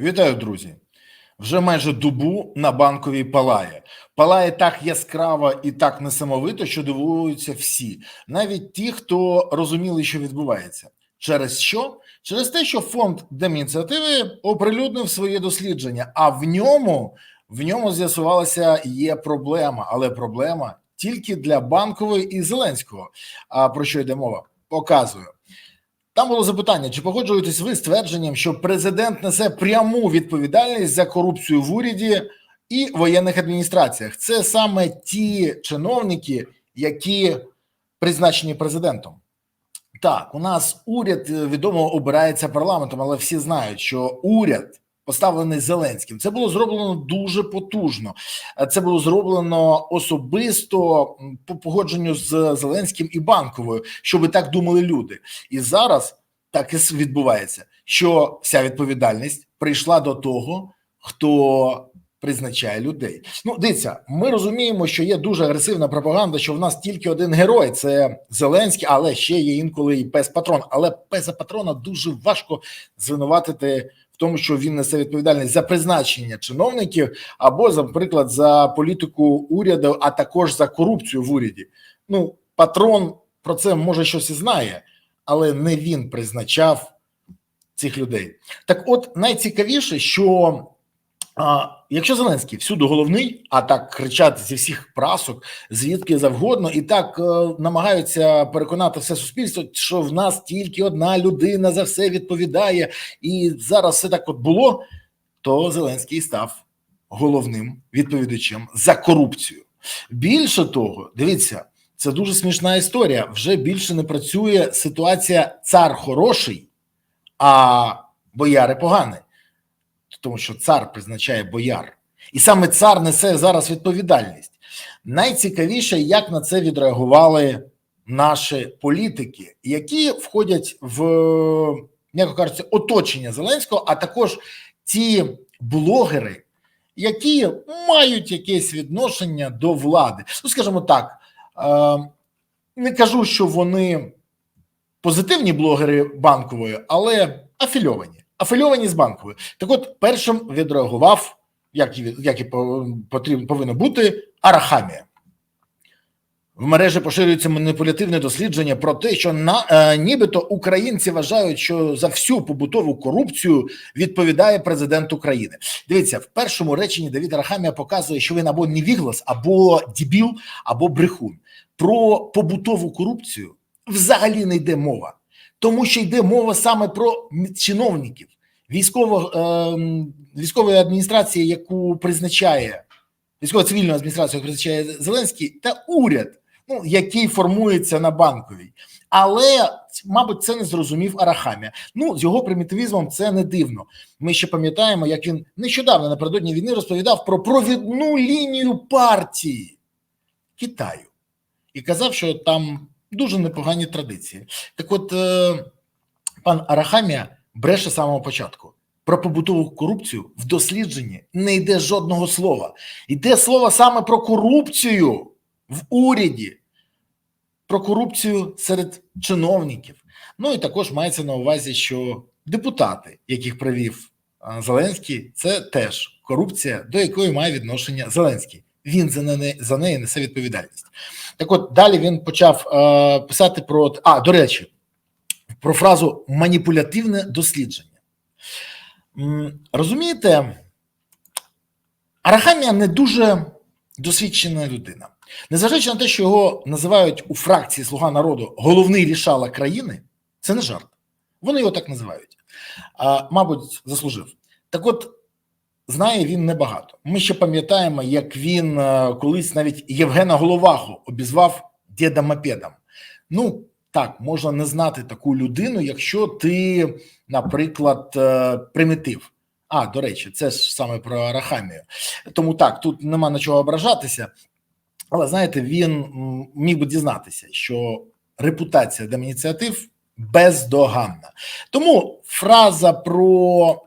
Вітаю, друзі! Вже майже добу на банковій палає. Палає так яскраво і так несамовито, що дивуються всі, навіть ті, хто розуміли, що відбувається. Через що? Через те, що фонд Демініціативи оприлюднив своє дослідження, а в ньому в ньому з'ясувалася є проблема, але проблема тільки для банкової і Зеленського. А про що йде мова? Показую. Там було запитання: чи погоджуєтесь ви з твердженням, що президент несе пряму відповідальність за корупцію в уряді і воєнних адміністраціях? Це саме ті чиновники, які призначені президентом. Так, у нас уряд е, відомо обирається парламентом, але всі знають, що уряд поставлений Зеленським. Це було зроблено дуже потужно. Е, Це було зроблено особисто по погодженню з Зеленським і банковою, щоб так думали люди. І зараз так і відбувається, що вся відповідальність прийшла до того, хто призначає людей. Ну, дивіться, ми розуміємо, що є дуже агресивна пропаганда, що в нас тільки один герой це Зеленський, але ще є інколи і пес патрон. Але песа патрона дуже важко звинуватити тому, що він несе відповідальність за призначення чиновників або, за, наприклад, за політику уряду, а також за корупцію в уряді. Ну, патрон про це може щось і знає, але не він призначав цих людей. Так, от найцікавіше, що а, якщо Зеленський всюди головний, а так кричать зі всіх прасок, звідки завгодно, і так е, намагаються переконати все суспільство, що в нас тільки одна людина за все відповідає, і зараз все так от було, то Зеленський став головним відповідачем за корупцію. Більше того, дивіться, це дуже смішна історія. Вже більше не працює ситуація цар хороший, а бояри погані тому що цар призначає бояр, і саме цар несе зараз відповідальність. Найцікавіше, як на це відреагували наші політики, які входять в м'яко кажучи, оточення Зеленського, а також ті блогери, які мають якесь відношення до влади. Ну, скажімо так, е, не кажу, що вони позитивні блогери банкової, але афільовані. Афільовані з банковою. Так от, першим відреагував, як і, як і потрібно повинно бути, Арахамія. В мережі поширюється маніпулятивне дослідження про те, що на е, нібито українці вважають, що за всю побутову корупцію відповідає президент України. Дивіться, в першому реченні Давід Арахамія показує, що він або невіглас, або дібіл, або брехун. Про побутову корупцію взагалі не йде мова, тому що йде мова саме про чиновників військово, е, військової адміністрації, яку призначає військово-цивільну адміністрацію, призначає Зеленський, та уряд, ну який формується на банковій. Але, мабуть, це не зрозумів Арахамія. Ну, з його примітивізмом це не дивно. Ми ще пам'ятаємо, як він нещодавно напередодні війни розповідав про провідну лінію партії Китаю і казав, що там дуже непогані традиції. Так, от е, пан Арахамія бреше з самого початку. Про побутову корупцію в дослідженні не йде жодного слова. Йде слово саме про корупцію в уряді, про корупцію серед чиновників. Ну і також мається на увазі, що депутати, яких привів Зеленський, це теж корупція, до якої має відношення Зеленський. Він за неї, за неї несе відповідальність. Так от далі він почав е, писати про а, до речі, про фразу маніпулятивне дослідження. Розумієте, Арахамія не дуже досвідчена людина. Незважаючи на те, що його називають у фракції Слуга народу головний рішала країни, це не жарт. Вони його так називають. А, мабуть, заслужив. Так от, знає він небагато. Ми ще пам'ятаємо, як він е, колись навіть Євгена Головаху обізвав діда мопедом. Ну, так, можна не знати таку людину, якщо ти, наприклад, е, примітив. А, до речі, це ж саме про Арахамію. Тому так, тут нема на чого ображатися. Але знаєте, він міг би дізнатися, що репутація демініціатив бездоганна. Тому фраза про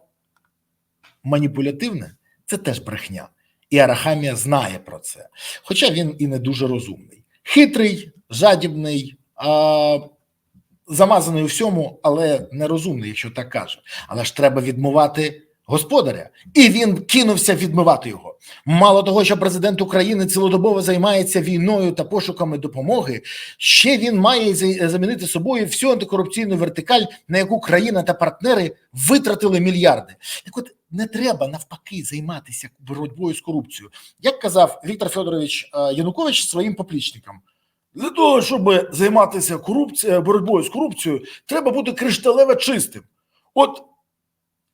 маніпулятивне це теж брехня. І Арахамія знає про це. Хоча він і не дуже розумний. Хитрий, жадібний, а, замазаний у всьому, але нерозумний, якщо так каже. Але ж треба відмувати господаря, і він кинувся відмивати його. Мало того, що президент України цілодобово займається війною та пошуками допомоги, ще він має замінити собою всю антикорупційну вертикаль, на яку країна та партнери витратили мільярди. Так от не треба навпаки займатися боротьбою з корупцією. Як казав Віктор Федорович е, Янукович своїм поплічникам, для того, щоб займатися корупцією, боротьбою з корупцією, треба бути кришталево чистим. От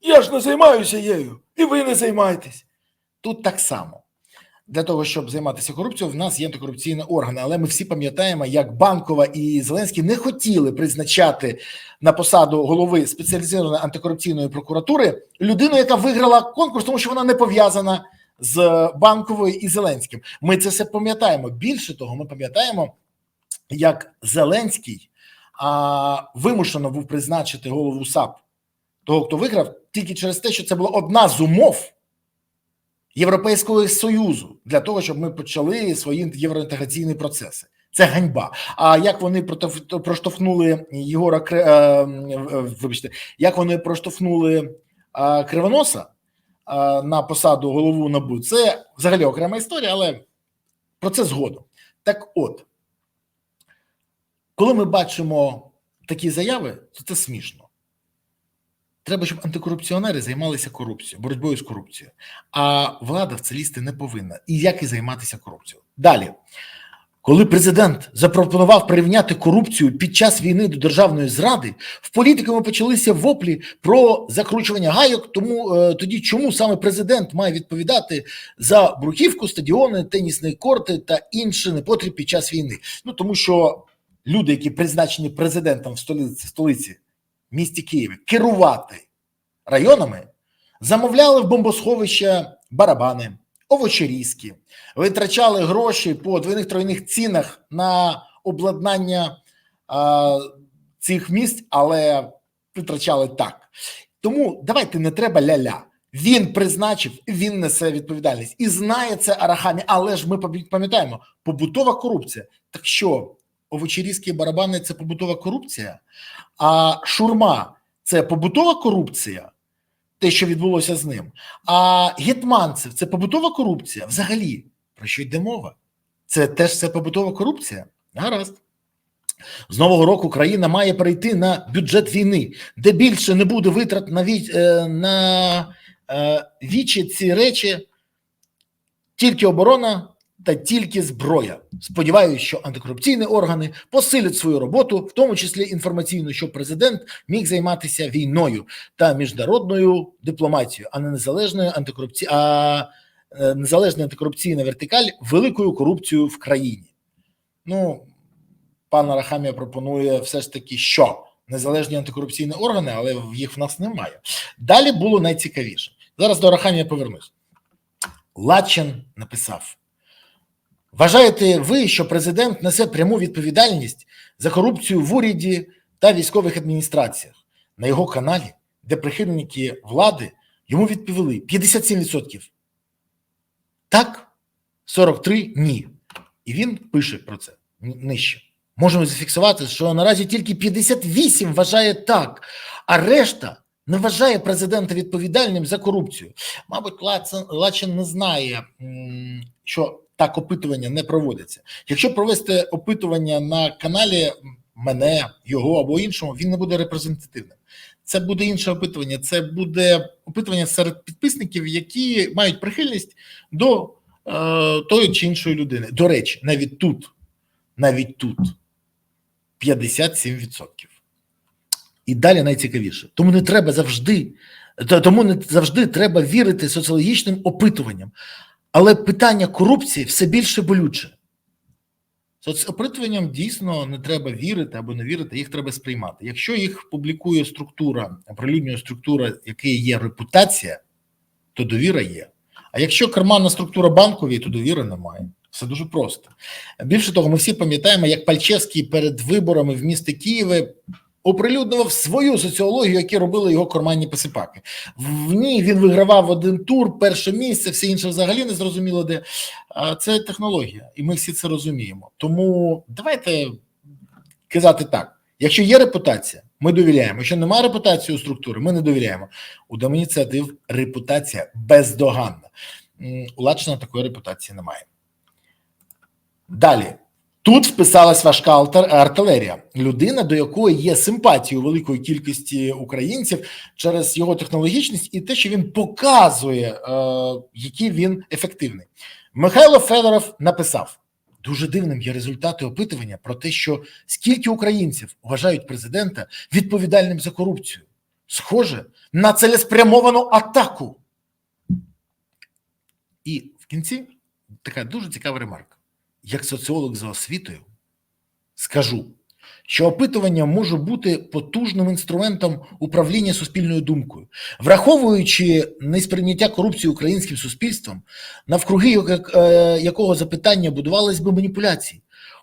я ж не займаюся її, і ви не займаєтесь. Тут так само. Для того, щоб займатися корупцією, в нас є антикорупційні органи, але ми всі пам'ятаємо, як Банкова і Зеленський не хотіли призначати на посаду голови спеціалізованої антикорупційної прокуратури людину, яка виграла конкурс, тому що вона не пов'язана з Банковою і Зеленським. Ми це все пам'ятаємо. Більше того, ми пам'ятаємо, як Зеленський а, вимушено був призначити голову САП того, хто виграв, тільки через те, що це була одна з умов Європейського Союзу для того, щоб ми почали свої євроінтеграційні процеси. Це ганьба. А як вони проштовхнули Єгора Кри- е, вибачте, як вони проштовхнули Кривоноса на посаду голову НАБУ, це взагалі окрема історія, але про це згодом. Так от, коли ми бачимо такі заяви, то це смішно. Треба, щоб антикорупціонери займалися корупцією, боротьбою з корупцією. А влада в це не повинна. І як і займатися корупцією. Далі, коли президент запропонував порівняти корупцію під час війни до державної зради, в політиками почалися воплі про закручування гайок. Тому е, тоді чому саме президент має відповідати за бруківку, стадіони, тенісні корти та інші непотріб під час війни? Ну тому що люди, які призначені президентом в столиці, столиці місті Києві керувати районами, замовляли в бомбосховища барабани, овочерізки, витрачали гроші по двойних тройних цінах на обладнання а, цих місць, але витрачали так. Тому давайте не треба ля-ля. Він призначив, він несе відповідальність і знає це Арахамі. Але ж ми пам'ят- пам'ятаємо, побутова корупція. Так що овочерізки і барабани це побутова корупція, а шурма це побутова корупція, те, що відбулося з ним. А гетманцев це побутова корупція. Взагалі, про що йде мова? Це теж це побутова корупція. Гаразд. З нового року країна має перейти на бюджет війни, де більше не буде витрат на віч, е, на е, вічі ці речі, тільки оборона та тільки зброя. Сподіваюся, що антикорупційні органи посилять свою роботу, в тому числі інформаційну, щоб президент міг займатися війною та міжнародною дипломатією, а не незалежною антикорупці... а е, незалежна антикорупційна вертикаль великою корупцією в країні. Ну, пан Арахамія пропонує все ж таки, що незалежні антикорупційні органи, але їх в нас немає. Далі було найцікавіше. Зараз до Арахамія повернусь. Лачин написав: Вважаєте ви, що президент несе пряму відповідальність за корупцію в уряді та військових адміністраціях? На його каналі, де прихильники влади йому відповіли 57%. Так, 43 ні. І він пише про це нижче. Можемо зафіксувати, що наразі тільки 58 вважає так, а решта не вважає президента відповідальним за корупцію. Мабуть, Лачин, не знає, що так опитування не проводиться. Якщо провести опитування на каналі мене, його або іншому, він не буде репрезентативним. Це буде інше опитування. Це буде опитування серед підписників, які мають прихильність до е, тої чи іншої людини. До речі, навіть тут, навіть тут 57%. І далі найцікавіше. Тому не треба завжди, тому не завжди треба вірити соціологічним опитуванням. Але питання корупції все більше болюче. Соцопитуванням дійсно не треба вірити або не вірити, їх треба сприймати. Якщо їх публікує структура, оприлюднює структура, якої є репутація, то довіра є. А якщо карманна структура банкової, то довіри немає. Все дуже просто. Більше того, ми всі пам'ятаємо, як Пальчевський перед виборами в місті Києві оприлюднював свою соціологію, які робили його карманні посипаки. В ній він вигравав один тур, перше місце, все інше взагалі не зрозуміло де. Це технологія, і ми всі це розуміємо. Тому давайте казати так: якщо є репутація, ми довіряємо. Якщо немає репутації у структури, ми не довіряємо. У Домініціатив репутація бездоганна. У такої репутації немає. Далі. Тут вписалась важка артилерія. Людина, до якої є симпатії у великої кількості українців через його технологічність і те, що він показує, е, який він ефективний. Михайло Федоров написав: дуже дивним є результати опитування про те, що скільки українців вважають президента відповідальним за корупцію. Схоже на цілеспрямовану атаку. І в кінці така дуже цікава ремарка. Як соціолог за освітою скажу, що опитування може бути потужним інструментом управління суспільною думкою, враховуючи несприйняття корупції українським суспільством, навкруги е, якого запитання будувались би маніпуляції.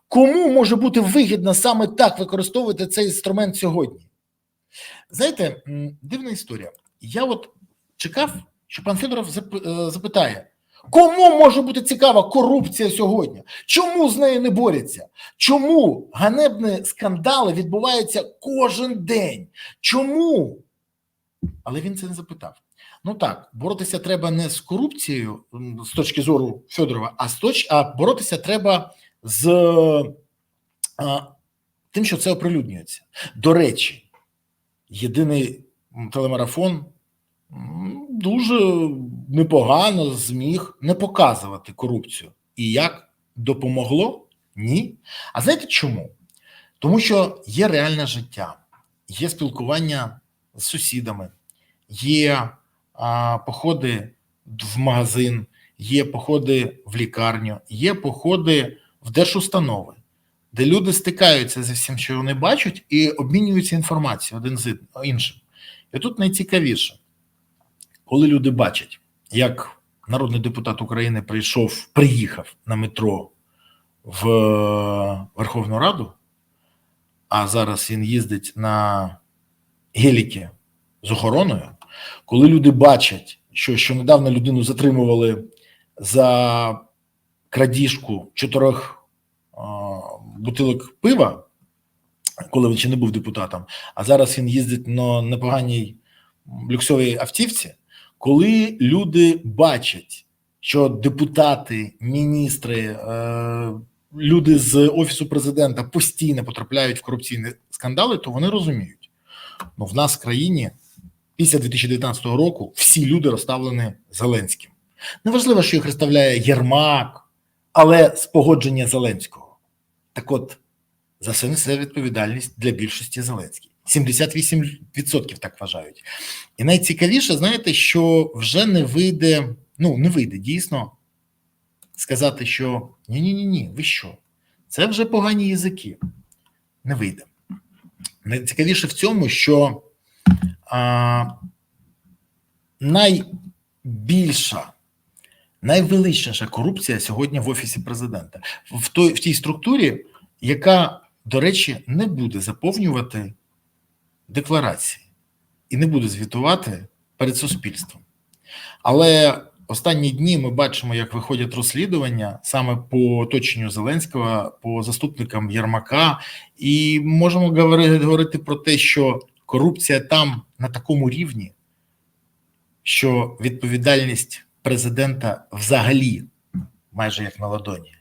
Кому може бути вигідно саме так використовувати цей інструмент сьогодні? Знаєте, дивна історія. Я от чекав, що пан Федоров е, запитає, кому може бути цікава корупція сьогодні? Чому з нею не борються? Чому ганебні скандали відбуваються кожен день? Чому? Але він це не запитав. Ну так, боротися треба не з корупцією з точки зору Федорова, а з точ... а боротися треба з а, тим, що це оприлюднюється. До речі, єдиний телемарафон дуже непогано зміг не показувати корупцію. І як допомогло? Ні. А знаєте чому? Тому що є реальне життя, є спілкування з сусідами, є а, походи в магазин, є походи в лікарню, є походи в держустанови, де люди стикаються зі всім, що вони бачать, і обмінюються інформацією один з іншим. І тут найцікавіше, коли люди бачать, як народний депутат України прийшов, приїхав на метро в Верховну Раду, а зараз він їздить на геліки з охороною, коли люди бачать, що, що недавно людину затримували за крадіжку чотирьох а, бутилок пива, коли він ще не був депутатом, а зараз він їздить на непоганій люксовій автівці, коли люди бачать, що депутати, міністри, е, люди з офісу президента постійно потрапляють в корупційні скандали, то вони розуміють, ну в нас в країні після 2019 року всі люди розставлені Зеленським. Неважливо, що їх розставляє Єрмак, але з погодження Зеленського. Так от, за це несе відповідальність для більшості Зеленський. 78% так вважають. І найцікавіше, знаєте, що вже не вийде, ну не вийде дійсно сказати, що ні-ні, ні, ні, ви що? Це вже погані язики. Не вийде. Найцікавіше в цьому, що а, найбільша, найвеличніша корупція сьогодні в офісі президента, в той в тій структурі, яка, до речі, не буде заповнювати декларації і не буде звітувати перед суспільством. Але останні дні ми бачимо, як виходять розслідування саме по оточенню Зеленського, по заступникам Єрмака, і можемо говорити, про те, що корупція там на такому рівні, що відповідальність президента взагалі майже як на ладоні.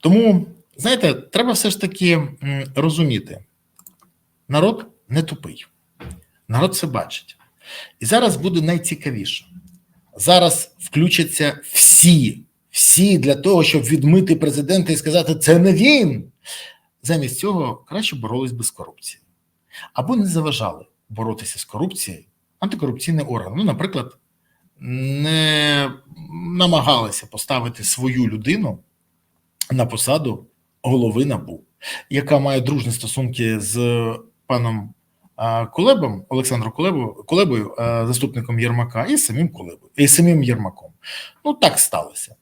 Тому, знаєте, треба все ж таки розуміти, народ не тупий, народ це бачить. І зараз буде найцікавіше. Зараз включаться всі, всі для того, щоб відмити президента і сказати, це не він. Замість цього краще боролись би з корупцією. Або не заважали боротися з корупцією антикорупційний орган. Ну, наприклад, не намагалися поставити свою людину на посаду голови НАБУ, яка має дружні стосунки з паном Кулебом, Олександром Кулебою, Кулебою, заступником Єрмака, і самим Кулебою, і самим Єрмаком. Ну, так сталося.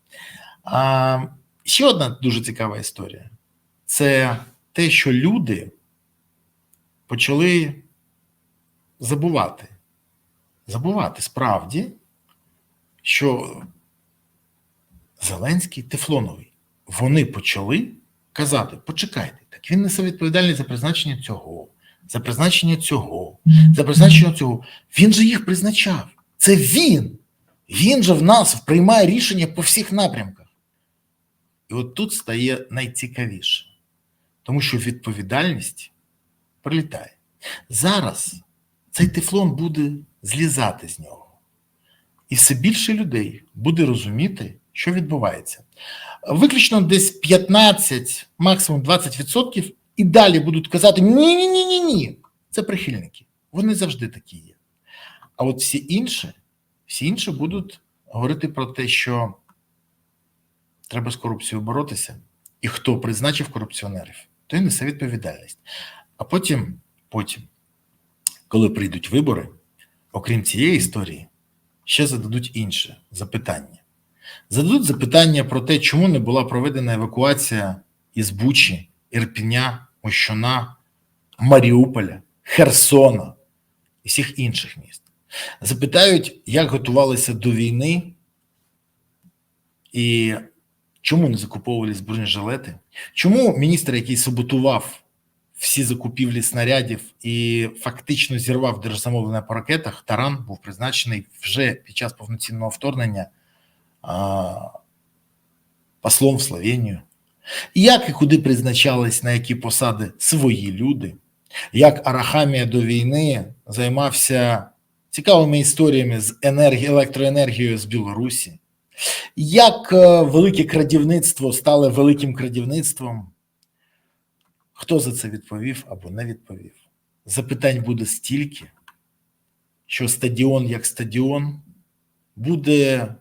А, ще одна дуже цікава історія це те, що люди почали забувати. Забувати справді, що Зеленський Тефлоновий. Вони почали казати: почекайте, так він несе відповідальність за призначення цього, за призначення цього, за призначення цього. Він же їх призначав. Це він. Він же в нас приймає рішення по всіх напрямках. І от тут стає найцікавіше, тому що відповідальність прилітає. Зараз цей тефлон буде злізати з нього. І все більше людей буде розуміти, що відбувається. Виключно десь 15, максимум 20% і далі будуть казати: ні, ні, ні, ні, ні. Це прихильники. Вони завжди такі є. А от всі інші, всі інші будуть говорити про те, що треба з корупцією боротися, і хто призначив корупціонерів, той несе відповідальність. А потім, потім, коли прийдуть вибори, окрім цієї історії, ще зададуть інше запитання. Зададуть запитання про те, чому не була проведена евакуація із Бучі, Ірпіня, Мощуна, Маріуполя, Херсона і всіх інших міст. Запитають, як готувалися до війни і чому не закуповувались бронежилети, чому міністр, який саботував всі закупівлі снарядів і фактично зірвав держзамовлення по ракетах, Таран був призначений вже під час повноцінного вторгнення а, послом в Словенію. Як і куди призначались на які посади свої люди, як Арахамія до війни займався цікавими історіями з енергі... електроенергією з Білорусі, як е, велике крадівництво стало великим крадівництвом, хто за це відповів або не відповів? Запитань буде стільки, що стадіон як стадіон буде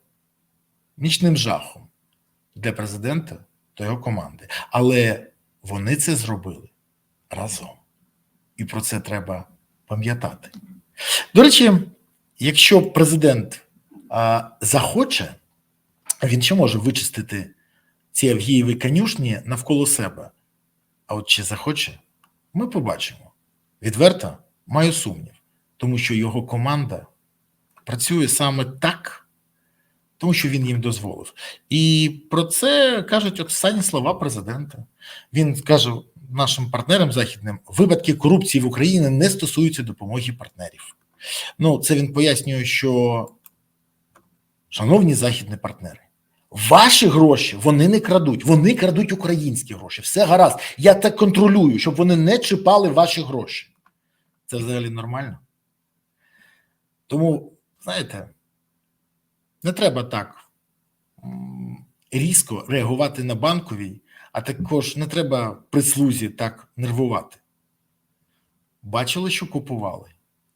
нічним жахом для президента та його команди. Але вони це зробили разом. І про це треба пам'ятати. До речі, якщо президент а, захоче, він ще може вичистити ці Авгієві конюшні навколо себе. А от чи захоче, ми побачимо. Відверто маю сумнів, тому що його команда працює саме так, тому що він їм дозволив. І про це кажуть останні слова президента. Він каже нашим партнерам західним: випадки корупції в Україні не стосуються допомоги партнерів. Ну, це він пояснює, що, шановні західні партнери. Ваші гроші вони не крадуть, вони крадуть українські гроші. Все гаразд. Я так контролюю, щоб вони не чіпали ваші гроші. Це взагалі нормально. Тому, знаєте, не треба так різко реагувати на банковій, а також не треба прислузі так нервувати. Бачили, що купували?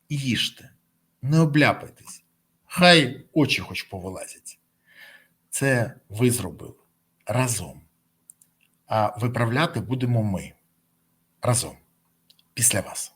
Їжте, не обляпайтесь. Хай очі хоч повилазять. Це ви зробили разом. А виправляти будемо ми разом після вас.